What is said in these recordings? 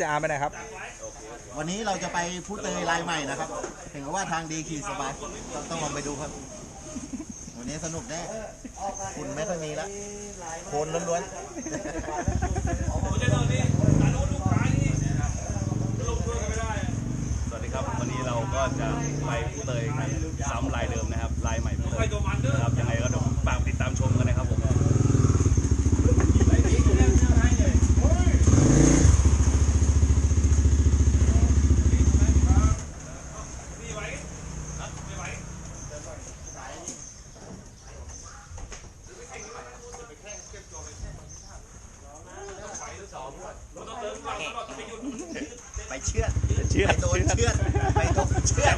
จะอาร์ไปไหนครับ วันนี้เราจะไปพูดเตยลายใหม่นะครับ เห็นว่าทางดีขี่สบาย ต้องลองไปดูครับ วันนี้สนุกแน่คุณไม่ค่อยมีละโคนล้วนสวัสดีครับ วันนี้เราก็จะไปพูดเตยกัน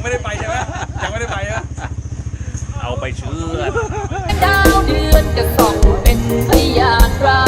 ไม่ได้ไปใช่ไหมยังไม่ได้ไปใช่ไหมเอาไปเชื่อดาวเดือนจะส่องเป็นพยานรั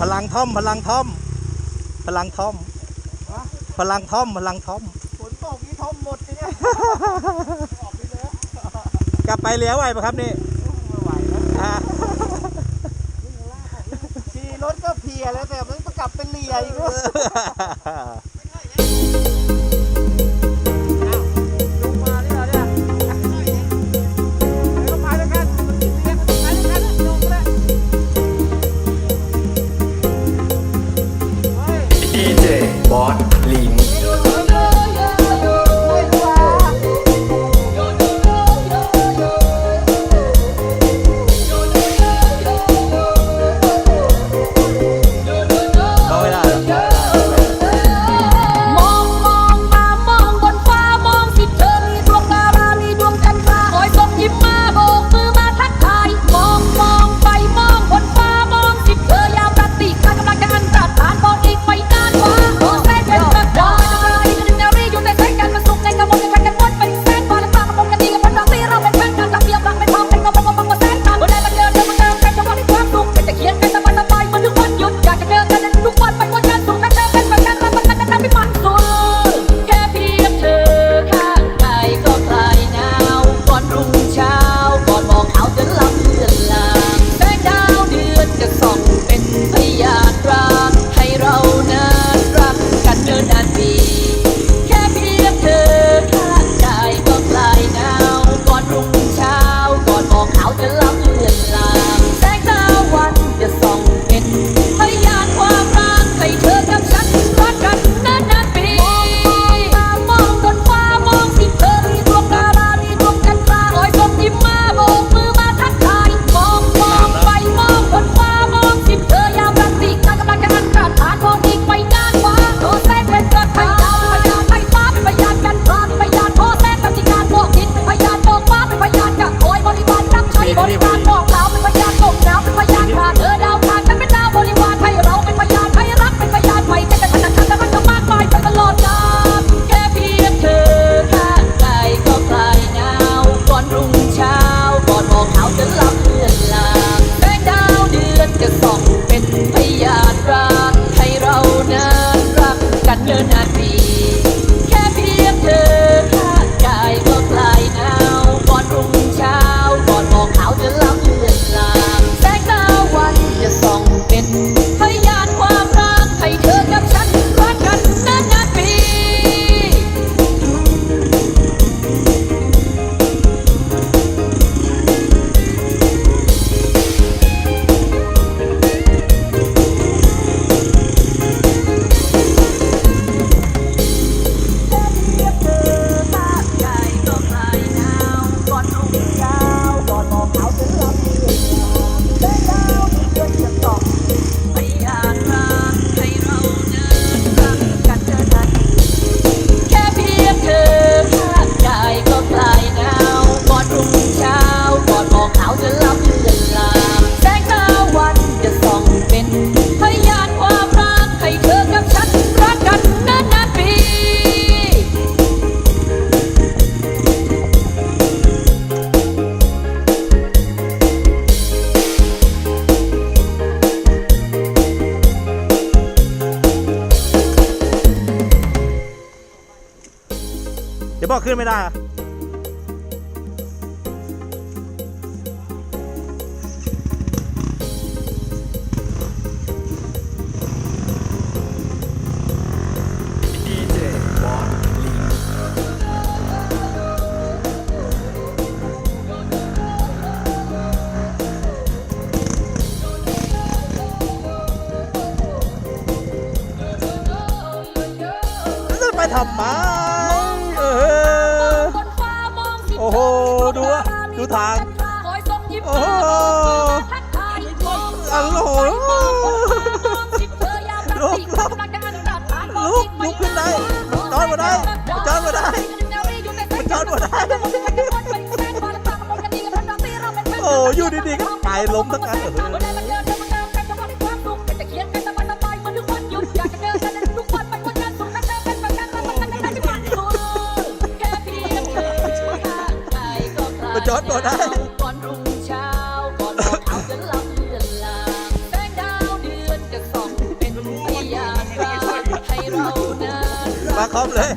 พลังท่อม พลังท่อม พลังท่อมพลังท่อม พลังท่อม ฝนตกนี่ทอมหมดสิเนี่ยกลยกลับไปเลี้ยวไหวปะครับนี่ไม่ไหวแล้วขี่รถก็เพียแล้วแต่มันกกลับเป็นเหลียอีกด้ว เดี๋ยวบอกขึ้นไม่ได้อะดีเจบอสลีนจะไปทำไม อะดูทางโอ้โหอัลโหล ลุกลุกลุกลุกขึ้นได้จอดมาได้จอดมาได้จอดมาได้ โอ้อยู่ดีๆก็ตายล้มทั้งนั้นเออ จอดก่อนรุ่งเช้าก่อนบอาจะลำเลือนลางแสงดาวเดือนจะส่องเป็นพยานให้เรานั้นมาครบเลย